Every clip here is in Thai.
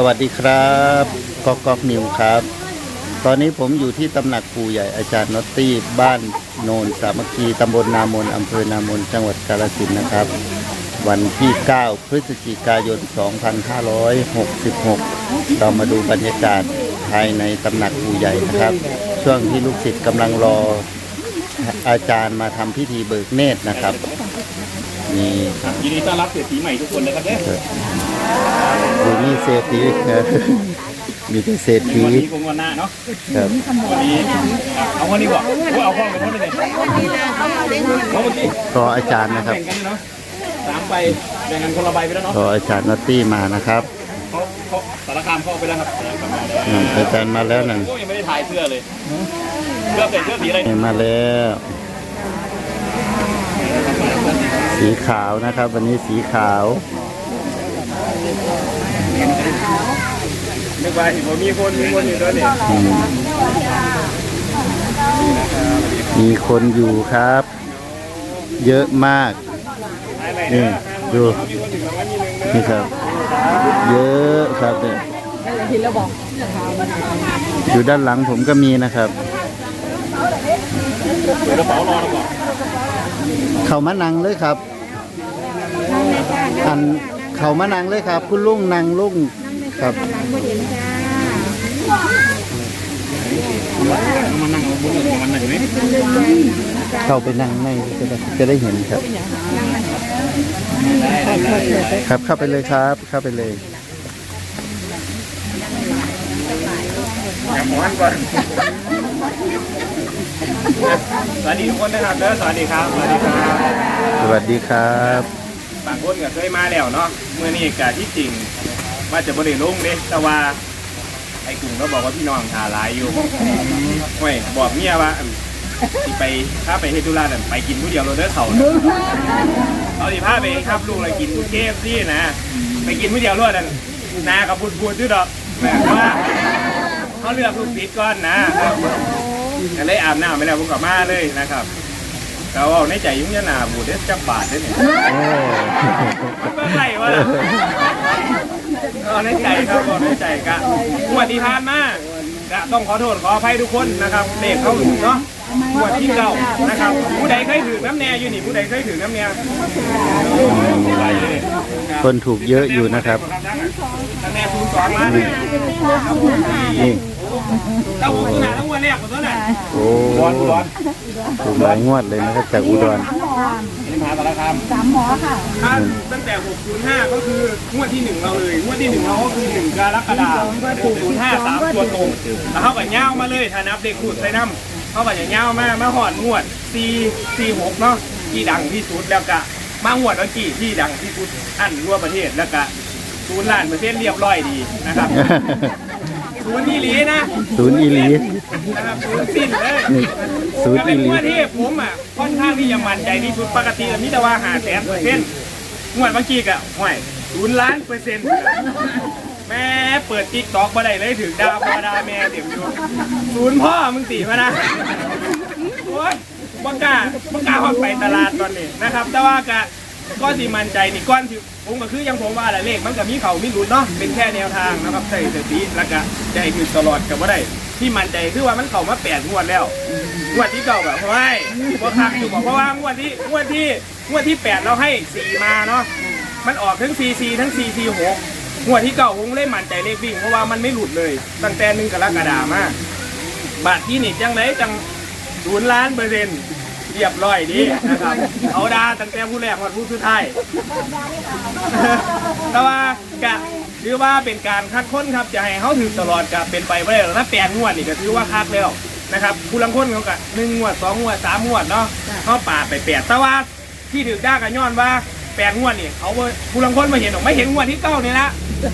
สวัสดีครับก๊อกก๊อกนิวครับ ตอนนี้ผมอยู่ที่ตำหนักปู่ใหญ่อาจารย์นอตตี้บ้านโนนสามัคคีตำบลนามนอำเภอนามนจังหวัดกาฬสินธุ์นะครับ วันที่ 9 พฤศจิกายน 2566 เรามาดูบรรยากาศภายในตำหนักปู่ใหญ่นะครับ ช่วงที่ลูกศิษย์กำลังรออาจารย์มาทำพิธีเบิกเนตรนะครับนี่ยินดีต้อนรับเศรษฐีใหม่ทุกคนนะครับเนี่ย อยู่นี่เศรษฐีครับมีแต่เศรษฐีวันนี้คงวันหน้าเนาะครับวันนี้อะเอาวันนี้ก่อนว่าเอาข้อกันทั้งหมดเลยเอาเมื่อกี้รออาจารย์นะครับแบ่งกันเนาะสามใบแบ่งกันคนละใบไปแล้วเนาะรออาจารย์นอตตี้มานะครับเขาเขาสารคามเข้าไปแล้วครับอืมอาจารย์มาแล้วนั่นโอ้ยังไม่ได้ถ่ายเสื้อเลยเสื้อเป็นเสื้อสีอะไรนี่มาแล้วสีขาวนะครับ วันนี้สีขาว นึกว่าเห็นว่ามีคนมีคนอยู่ด้วยนี่มีคนอยู่ครับ เยอะมาก นี่ดูนี่ครับ เยอะครับเนี่ยอยู่ด้านหลังผมก็มีนะครับเปิดกระเป๋ารอแล้วก่อนเขามานังเลยครับ อัน เขามานังเลยครับ คุณลุงนังลุงครับมานั่งบนมันหน่อยไหมเข้าไปนั่งในจะได้จะได้เห็นครับ ครับเข้าไปเลยครับเข้าไปเลยอย่าหมอนก่อนสวัสดีทุกคนนะครับเด้อสวัสดีครับ สวัสดีครับ สวัสดีครับบาง คนก็เคยมาแล้วเนาะเมื่อนี้กะที่จริงว่าจะบริลงเด้แต่ว่าไอ้กลุ่มก็บอกว่าพี่น้องหาหลายอยู่เว้ยบอกเมียว่าอั่นสิไปถ้าไปเฮดธุระนั่นไปกินผู้เดียวโรเดอร์เขาน่ะเอาสิพาไปครับลูกเลยกินเคฟซี่นะไปกินผู้เดียวรวดนั่นนากับพูดพูดด้วยดอกแบบว่าเขาเลือกลูกศิษย์ก่อนนะ ก็เลยอาบน้ำไปแล้วผมกลับมาเลยนะครับ เราเอาในใจยุ่งยานาบูดเดสจับบาทได้เนี่ยโอ้ก็ใครวะล่ะเอาในใจครับเอาในใจกะงวดที่ผ่านมาก็ต้องขอโทษขออภัยทุกคนนะครับเด็กเขาอยู่เนาะงวดที่เก่านะครับ ผู้ใดเคยถือน้ำแน่อยู่นี่ผู้ใดเคยถือน้ำแน่ไหลเลยคนถูกเยอะอยู่นะครับน้ำแน่ศูนย์สองมาเลยนี่ เต้าหู้ขนาดทั้งวันแรกหมดแล้วน่ะโอ้ร้อนร้อนถูกหลายงวดเลยนะครับจากอุดรนี่มาสารคามสามหมอค่ะถ้าตั้งแต่605ก็คืองวดที่หนึ่งเราเลยงวดที่หนึ่งเราก็คือหนึ่งกรกฎาคม605สามตัวตรงแล้วเขาก็ย่าวมาเลยถ้านับเด็กขูดใส่น้ำเขาก็จะย่าวมามาหอดงวด4 4 6เนาะที่ดังที่สุดแล้วก็มางวดวันกี่ที่ดังที่สุดอันทั่วประเทศแล้วก็ศูนย์ล้านเปอร์เซ็นต์เรียบร้อยดีนะครับ ศูนย์ที่หลีนะศูนย์อีหลีนะครับศูนย์สิ้นเลยนี่ศูนก็ย์เป็อีนหลี งวดที่ผมอะค่อนข้างที่จะมั่นใจที่สุดปกติแล้วมิตรว่าหาแสนเปอร์เซ็นต์งวดเมื่อกี้กะห่วยศูนย์ล้านเปอร์เซ็นต์แม่เปิดติ๊กต็อกมาได้เลยถึงดาวพอดาแม่เต็มอยู่ศูนย์พ่อมึงตีมานะโอ๊ยบังกล้าบังกล้าฮอดไปตลาดตอนนี้นะครับ แต่ว่ากะ ก็สิมั่นใจนี่ก้อนที่ผมก็คือยังผมว่าแหละเลขมันก็มีเขามีหลุดเนาะเป็นแค่แนวทางนะครับใส่สติแล้วก็ใจคือตลอดกับว่าได้ที่มั่นใจคือว่ามันเข้ามาแปดงวดแล้วงวดที่เก่าแบบไม่ว่าคักอยู่บอกเพราะว่างวดที่งวดที่งวดที่แปดเราให้สี่มาเนาะมันออกทั้งซีซีทั้งซีซีหกงวดที่เก่าผมเล่นมั่นใจเลขวิ่งเพราะว่ามันไม่หลุดเลย ตั้งแต่หนึ่งกรกฎามาบาทที่นี่จังไรจังศูนย์ล้านเปอร์เซ็นต์ เรียบร้อยดีนะครับ เอาดาตั้งแต่ผู้แรกมาผู้สุดท้ายแต่ว่ากะถือว่าเป็นการคัดค้นครับจะให้เขาถือตลอดกับเป็นไปไม่ได้หรอกถ้าแปดงวดนี่ก็ถือว่าคัดแล้วนะครับผู้ลังคนเขากะหนึ่งงวดสองงวดสามงวดเนาะเขาปาดไปแปดแต่ว่าที่ถือได้กันย้อนว่าแปดงวดนี่เขาบ่ผู้ลังคนมาเห็นหรอกไม่เห็นงวดที่เก้านี่ละกู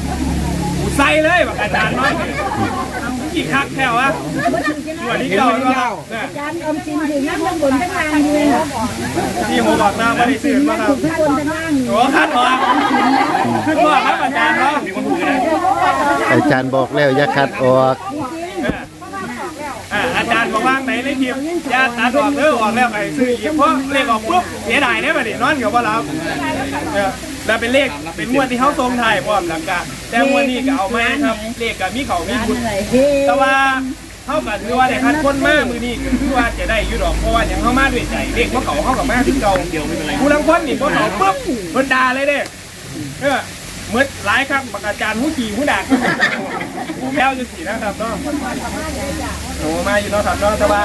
ใส่เลยแบบอาจารย์น้อยกี่คักแค่วะงวดที่เก้าเนาะเนี่ยจานอมสินถึงนั่งข้างบนข้างล่างอยู่เลยค่ะที่ผมบอกนะไม่ได้ซื้อมาครับข้างบนข้างล่างอยู่โอ้คัดออกขึ้นว่าครับอาจารย์เนาะมีคนถูกนะอาจารย์บอกแล้วอย่าคัดออกอ่าอาจารย์บอกว่างไหนเลขทีมยาตัดออกเด้อออกแล้วไอ้ซื้ออีกเพราะเลขออกปุ๊บเสียดายเนี่ยมาดินอนกับว่าเราเออ แล้วเป็นเลขเป็นงวดที่เขาทรงไทายพร้อมหลังกะแต่งวดนี้ก็เอามาครับเลขกับมีเขามีบุญเฮ้แต่ว่าเท่ากับคือว่าได้คัดคนมากมือนี้ก็คือว่าจะได้อยู่ดอกเพราะว่าอย่างเขามาด้วยใจเลขว่าเขาเขากับมาที่เก่าผู้ลังคนนี่พวกเขาปุ๊บเพิ่นด่าเลยเด้เออเห มือนหลายครั้งปากอาจารย์ผู้ขี่ผู้ด่าผู้แพ้วจะสีนะครับเนาะโอ้มาอยู่เนาะครับเนาะแต่ว่า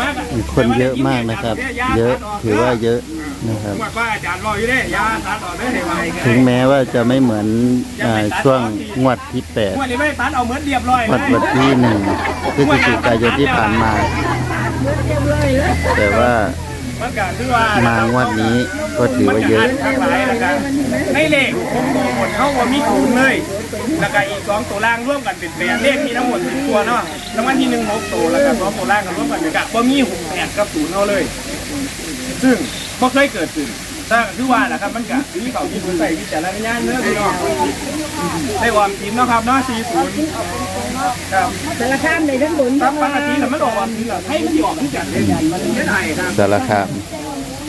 มากอะคนเยอะมากนะครับ เยอะถือว่าเยอะนะครับว่าว่าอาจารย์รออยู่เด้ยาตัดออกเด้ให้ไวถึงแม้ว่าจะไม่เหมือนอ่าช่วงงวดที่แปดงวดนี้ไม่ตัดเอาเหมือนเรียบร้อยงวดวันที่หนึ่งพฤศจิกายนที่ผ่านมา แต่ว่ามันก็คือว่ามางวดนี้ ก็ถือว่าเยอะทั้งหลายนะครับในเลขผมตัวหมดเข้าว่ามีศูนย์เลยแล้วก็อีกสองตัวล่างร่วมกันเป็นแปดเลขมีทั้งหมดสิบตัวเนาะรางวัลที่หนึ่งหกตัวแล้วก็สองตัวล่างกันร่วมกันเป็นกะว่ามีหกแปดกับศูนย์เอาเลย ซึ่งไม่เคยเกิดขึ้นถ้าคือว่าแหละครับมันกะมีเขาที่คุณใส่วิจารณญาณเนื้อพี่น้องได้ความจริงเนาะครับเนาะสี่ศูนย์ครับสารคามในทั้งบนตามปกติแล้วมันออกความจริงเหรอให้มันออกที่จัดเลยมันไม่ได้ครับสารคาม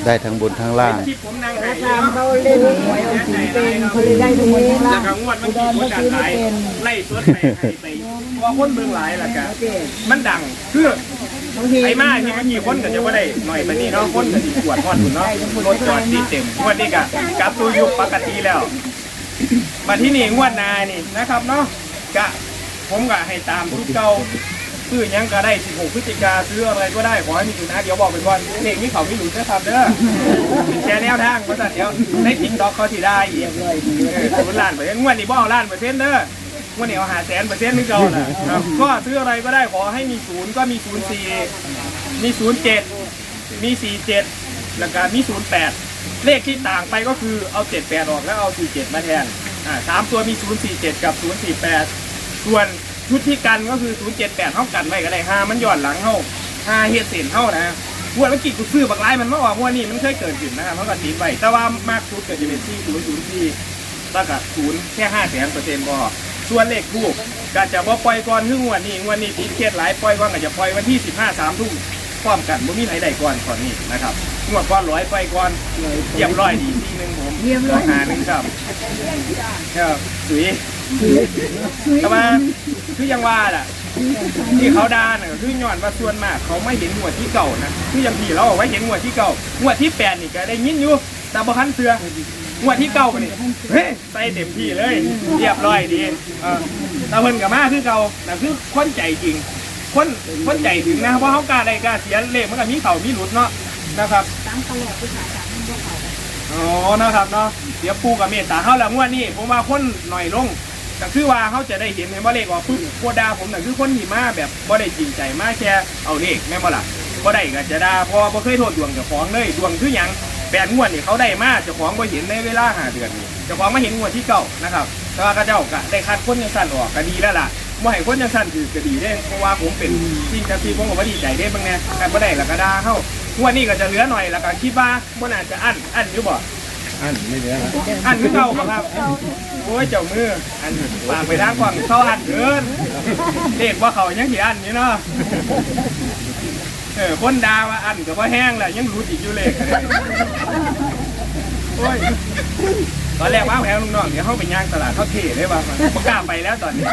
ได้ทั้งบนทั้งล่าง ที่ผมนั่งให้ตามเขาเล่นหวยเอาสีเป็นเขาเลยได้ตรงนี้แล้ละวก็งวดมันกี่คนดังหลายไล่สวดไปให้ไปว่าคนเมืองหลายล่ะกันมันดังคือไอ้มาที่มันกี่คนก็จะว่าได้หน่อยไปนี่เนาะคนก็สิปวดฮอดอยู่เนาะรถจอดที่เต็มงวดนี้ก็กลับตัวยุคปกติแล้ว มาที่นี่งวดนานี่นะครับเนาะกะผมก็ให้ตามทุกเก่า ซื้อยังก็ได้ 16 พฤศจิกาซื้ออะไรก็ได้ ขอให้มีอยู่นะ เดี๋ยวบอกไปก่อนเลขนี้เขาไม่หลุดนะครับเด้อเป็นแค่แนวทางเพราะฉะนั้นเดี๋ยวในทิกต็อกเขาสิได้อีกเออศูนย์ล้านเปอร์เซ็นต์งวดนี้บ่เอาล้านเปอร์เซ็นต์เด้องวดนี้เอาหาแสนเปอร์เซ็นต์นึงเก่าน่ะก็ซื้ออะไรก็ได้ขอให้มีศูนย์ก็มีศูนย์สี่มีศูนย์เจ็ดมีสี่เจ็ดแล้วก็มีศูนย์แปดเลขที่ต่างไปก็คือเอาเจ็ดแปดออกแล้วเอาสี่เจ็ดมาแทนอ่าสามตัวมี047กับ048ส่วน ชุดที่กันก็คือ078เท่ากันไว้ก็ได้ห้ามันย้อนหลังเท่าห้าเฮ็ดเส้นเท่านะงวดเมื่อกี้กูซื้อบักไล่มันเมื่อวานวันนี้มันเคยเกิดขึ้นนะครับมันก็ตีไปแต่ว่ามากสุดก็จะเป็นที่004แล้วก็0แค่5แสนเปอร์เซ็นต์พอส่วนเลขคู่ก็จะบ่ปล่อยก่อนคืองวดนี้งวดนี้ติดเคสหลายปล่อยก่อนก็จะปล่อยวันที่15 3ทุ่มพร้อมกันบ่มีไหนใดก่อนก่อนนี้นะครับงวดก่อนร้อยปล่อยก่อนเรียบร้อยดีทีหนึงผมสองหาหนึ่งครับครับสุยแต่ว่า คือยังว่าล่ะที่เขาด่าน่ะก็คือย้อนว่าส่วนมาก เขาไม่เห็นหัวดที่เก่านะคืออย่างที่เราเอาไว้เห็นหัวดที่เก่าหัวดที่แปดนี่ก็ได้ยินอยู่แต่บ่คันเสือหัวดที่เก่าก็นี่เฮ้ยใส่เต็มที่เลย เรียบร้อยดีเออแตาเพิ่นกับมาคือเก่าแต่คือคนใจจริง คนคนใจถึงนะเพราะเขากล้าได้กล้าเสียเลขมันก็มีเขามีหลุดเนาะนะครับอ๋อนะครับเนาะเดี๋ยวปูกับเมตตาเขาแล้วงวดนี้ผมว่าคนหน่อยลง ก็คือว่าเขาจะได้เห็นเห็นว่เลขออกปุ๊บโคดาผมน่ะคือคนที่มาแบบบ่ได้จริงใจมาแค่เอาเลขแม่นบ่ล่ะบ่ได้ก็จะด่าเพอบ่เคยโทษดวงเจ้าของเลยดวงคือหยังแปดงวดนี่เขาได้มาเจ้าของบ่เห็นในเวลาหาเดือนนี่เจ้าของมาเห็นงวดที่เก่านะครับแต่ว่าก็เจ้าก็ได้คัดคนยังสั่นออกก็ดีแล้วล่ะบ่ให้คนยังสั่นคือก็ดีเด้เพราะว่าผมเป็นสิ่งศักดิ์สิทธิ์ผมก็บ่ดีใจเด้บางแน่การบ่ได้แล้วก็ด่าเขางวดนี้ก็จะเหลือหน่อยแล้วก็คิดว่าบ่น่าจะอั้นอั้นอยู่บ่ อันไม่เหลือแล้วอันคือเก่าครับ โอ้ยเจ้ามือ อันฝากไปทางฝั่งเขาอันเกินเด็กว่าเขายังสิอันอยู่เนาะเออคนดาว่าอันก็บ่าแห้งแหละยังรู้อีกอยู่เลยโอ้ยตอนแรกว่าแพงลุงน้องเดี๋ยวเขาไปย่างตลาดเขาเทเลยว่ามันกล้าไปแล้วตอนนี้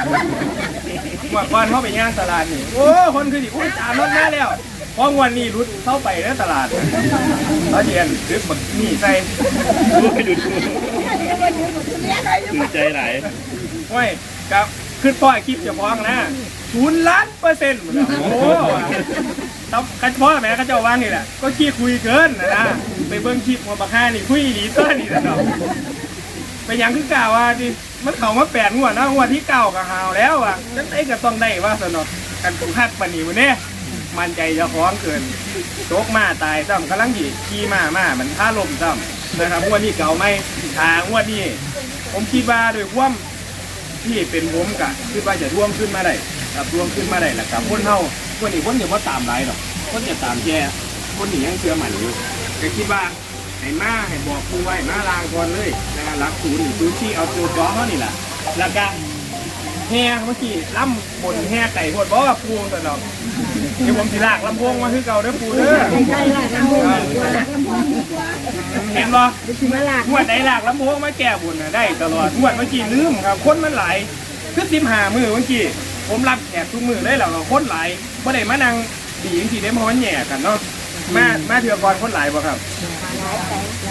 มื่อก่อนเขาไปย่างตลาดนี่โอ้คนคือดิโอ้ยจานรถมาแล้วเพราะวันนี้รุดเข้าไปแล้วตลาดเขาเรียนดึกบักนี่ใส่ดูไปดูดูดูใจไหลายโอ้ยกับขึ้นพ่อคลิปเจะฟ้าของนะศูนย์ล้านเปอร์เซ็นต์หมดแล้วโอ้โหต้องกันพ่อแม่ก็เจะวางนี่แหละก็ขี้คุยเกินนะนะไปเบิ้งคลิปหัวบักห้านี่คุยหลีเต้นนี่นะเนาะ ไปยังคือกล่าวว่าดิมันเขามาแปดงวดนะงวดที่เก้าก็หาวแล้วอะจังไอ้ก็ต้องได้ว่าสนอกันกูคักปานนีวันนี้มันใจจะฟ้องเกินโตกมาตายซ้ำกำลังหยีขี่มามามันท่าลมซ้ำนะครับงวดนี้เก่าไหมทางงวดนี้ผมคิดว่าโดวยความที่เป็นผมกะคิดว่าจะร่วมขึ้นมาได้ครับร่วมขึ้นมาได้แหละครับคนเฮาคนนี้คนเดียวว่าตามไรหรอกคนจะตามแค่คนนี้ยังเชื่อมันอยู่ก็คิดว่า ให้มาให้บอกครูไว้มาลางก่อนเลยนะครับรักศูนย์หรือศูนที่เอาตัวจ้องเขานี่แหละแล้วก็แห่เมื่อกี้ล่ำบนแห่ไก่พวดบอกว่าปูสนอกเดี๋ยวผมสิลากลำโพงมาคือเก่าเด้อปูเด้อใช่ละลำโพงลำโพงดีกว่าเห็นบ่ไปถึงมาหลักงวดไหนลักลำโพงมาแก้บุญน่ะได้ตลอดงวดเมื่อกี้ลืมครับคนมันหลายคือสิบห้ามือเมื่อกี้ผมรับแขกทุกมือเลยแล้วก็คนหลายบ่ได้มานั่งดีจริงๆเด้เพราะมันแหย่กันเนาะมามาเถื่อก่อนคนหลายบ่ครับ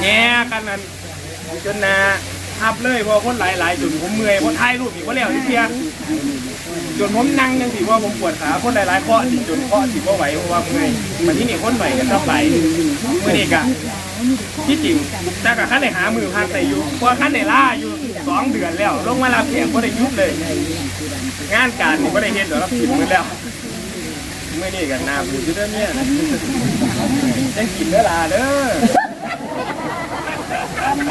แย่กันนั่นจนนาทับเลยพอคนหลายๆจนผมเมื่อยพราะถ่ายรูปอีกว่าแล้วที่เพียจนผมนั่งยังสิว่าผมปวดขาคนหลายๆข้อสิจนข้อสิบ่าไหวเพราะว่าเมื่อยมันที่นี่คนไหวกันทับไหลเมื่อนี้กะที่จริงแต่กับขั้นในหามือพักแต่อยู่พราะขั้นในล่าอยู่สองเดือนแล้วลงมารับแขกก็ได้หยุดเลย งานการนี่ก็ได้เห็นเดี๋ยวรับผิดมือแล้วเมื่อนี่กันนาบูดอยู่เด้อเนี่ยยังกินเด้อ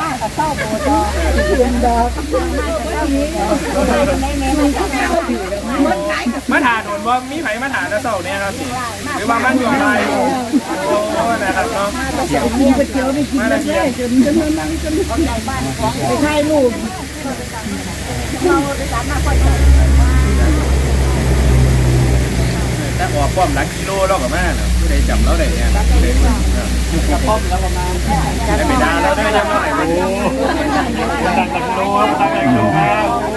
ลากกับเด้าโบดอเรียนดอกมาถาโดนว่ามีไผมาถาแตะเสาเนี่ยครับหรือว่ามันอยู่ไรโอ้นะครับเนาะกินก๋วเตี๋ยวไม่กินแล้วได้จนจนนั่งจนไปถ่ายรูปแต่ออกป้อมหลักกิโลแล้วกับแม่น่ะผู้ใดจำเราได้เนี่ยกระป้อมแล้วประมาณ เราได้ยังไงโอ้ตักหลักกิโลตักหลักกิโลครับโอ้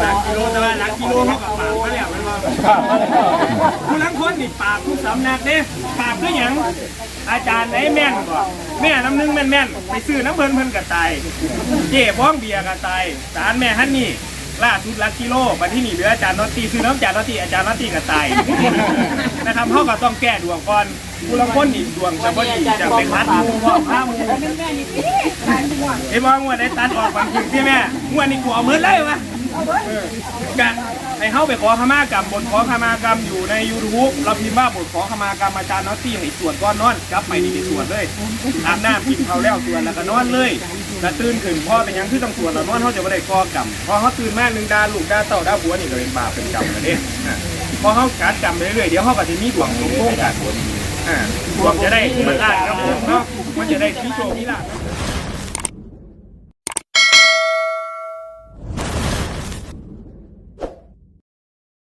หลักกิโลแต่ว่าหลักกิโลเขากับปากมาแล้วมันว่าผู้ลังคนนี่ปากผู้สำนักเด้ปากคือหยังอาจารย์ไหนแม่นบ่แม่น้ำหนึงแม่นแม่นไปซื้อน้ำเพิ่นเพิ่นก็ตายเจ๊บ้องเบียร์ก็ตายสารแม่ฮันนี่ล่าสุดลักกิโลมาที่นี่เหลืออาจารย์นอตตี้ซื้อน้ำอาจารย์นอตตี้อาจารย์นอตตี้ก็ตายนะครับเขาก็ต้องแก้ดวงก่อน ผู้ละคนนี่ดวงจะบ่ดีจะเป็นพัดมูพ่อพามูไอ้บ้องว่าได้ตัดออกบางทีที่แม่งวดนี้กูเอามือเลยวะเออกะให้เข้าไปขอขมากรรมบทขอขมากรรมอยู่ใน YouTube เราพิมพ์ว่าบทขอขมากรรมอาจารย์นอตตี้ให้สวดก้อนนอนกลับไปนี่ไปสวดเลยอาบน้ำกินข้าวแล้วสวดแล้วก็นอนเลยแล้วตื่นขึ้นพ่อเป็นยังคือต้องสวดแล้วนอนเขาจะไม่ได้ก่อกรรมพอเขาตื่นมาหนึ่งดาลูกดาเต่าดาบัวนี่ก็เป็นบาปเป็นกรรมกันเด้อะพอเขากัดกรรมเรื่อยๆเดี๋ยวเขาก็จะมีดวงสมพงษ์กัน อ่าดวงจะได้มันลาดครับผมเนาะมันจะได้ที่โชคที่ลาภ